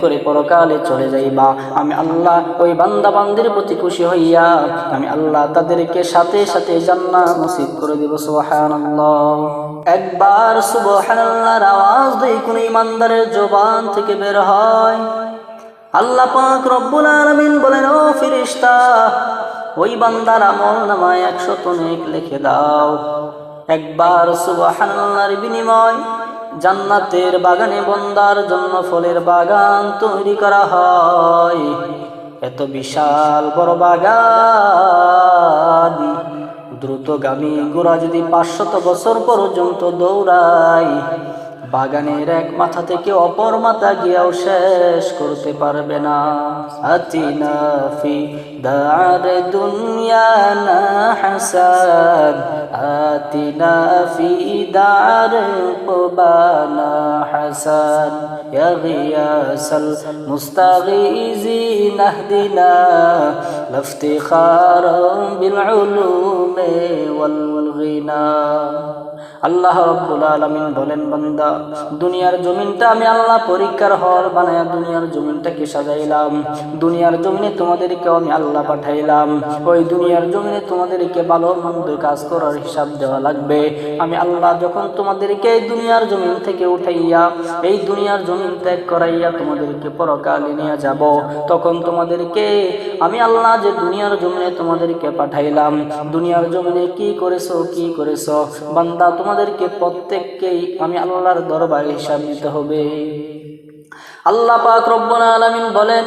করে পরকালে চলে যাইবা। আমি আল্লাহ ওই বান্দা বান্দির প্রতি খুশি হইয়া, আমি আল্লাহ তাদেরকে সাথে সাথে জান্নাত নসিব করে দেব, সুবহানাল্লাহ। একবার সুবহানাল্লাহর আওয়াজ দিয়ে কোন ইমানদারের জবান থেকে বের হয়। আল্লাহ পাক রব্বুল আলামিন বলেন, ও ফিরিস্তা ওই বান্দার আমল নামায় একশত নেক লিখে দাও। একবার সুবহানাল্লাহর বিনিময় জান্নাতের বাগানে বন্দার জন্য ফলের বাগান তৈরি করা হয়। এত বিশাল বড় বাগান। দ্রুতগামী গোড়া যদি পাঁচশত বছর পর্যন্ত দৌড়ায় বাগানের এক মাথা থেকে অপর মাথা গিয়েও শেষ করতে পারবে না। আতিনাফি দার দুনিয়া না হাসাদ আতিনাফি দার কোবানা হাসান। ইয়া গিয়াসাল মুস্তাগিজি নাহদিনা লাফতিখারা বিল উলুমে আল্লাহ রব্বুল আলমিন বলেন, বান্দা, দুনিয়ার জমিনটা আমি আল্লাহ পরীক্ষার হল বানায়া দুনিয়ার জমিনটাকে সাজাইলাম। দুনিয়ার জমিনে তোমাদেরকে আমি আল্লাহ পাঠাইলাম। ওই দুনিয়ার জমিনে তোমাদেরকে ভালো মন্দ কাজ করার হিসাব দেওয়া লাগবে। আমি আল্লাহ যখন তোমাদেরকে এই দুনিয়ার জমিন থেকে উঠাইয়া, এই দুনিয়ার জমিন ত্যাগ করাইয়া তোমাদেরকে পরকালে নিয়ে যাব, তখন তোমাদেরকে আমি আল্লাহ যে দুনিয়ার জমিনে তোমাদেরকে পাঠাইলাম। দুনিয়ার জমিনে কি করেছ কি করেছ? বান্দা, তোমাদেরকে প্রত্যেককেই আমি আল্লাহর দরবারে হিসাব নিতে হবে। আল্লাহ পাক রব্বুল আলামিন বলেন,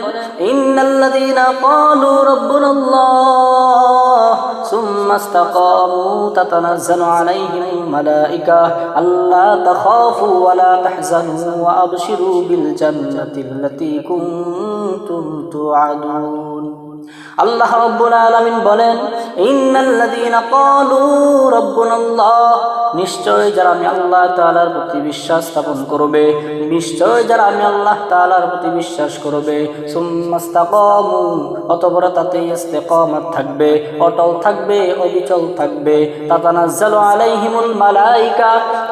ইন্নাল্লাযীনা ক্বালু রাব্বুনা আল্লাহ সুম্মা ইসতাকামু তাতানাজ্জালু আলাইহিম মালাইকা। আল্লা তাখাফু ওয়া লা তাহজানু ওয়া আবশিরু বিল জান্নাতি আল্লাতী কুনতুম তুআদুন। আল্লাহ রব্বুল আলমিন বলেন ইন্নাল্লাযীনা ক্বালু রাব্বুনাল্লাহ নিশ্চয় যারা আমি আল্লাহ তাআলার প্রতি বিশ্বাস স্থাপন করবে, নিশ্চয় যারা আমি আল্লাহ তাআলার প্রতি বিশ্বাস করবে অতঃপর তাতে ইস্তেকামাত থাকবে, অটল থাকবে, অবিচল থাকবে।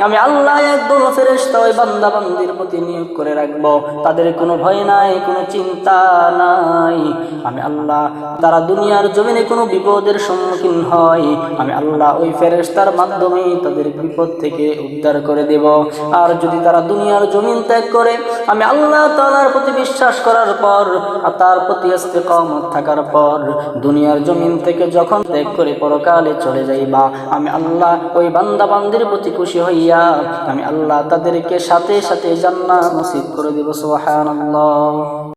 আমি আল্লাহ একদল ফেরেশতা, ওই বান্দা বান্দির প্রতি নিয়োগ করে রাখব। তাদের কোনো ভয় নাই, কোনো চিন্তা নাই। আমি আল্লাহ, তারা দুনিয়ার জমিনে কোনো বিপদের সম্মুখীন হয়। আমি আল্লাহ ওই ফেরেশতার মাধ্যমে তাদের বিপদ থেকে উদ্ধার করে দেব। আর যদি তারা দুনিয়ার জমিন ত্যাগ করে, আমি আল্লাহ তাআলার প্রতি বিশ্বাস করার পর আর তার প্রতি আসতে কম থাকার পর দুনিয়ার জমিন থেকে যখন ত্যাগ করে পরকালে চলে যাইবা, আমি আল্লাহ ওই বান্দা বান্দির প্রতি খুশি হইয়া, আমি আল্লাহ তাদেরকে সাথে সাথে জান্নাত নসিব করে দেব। সুবহানাল্লাহ।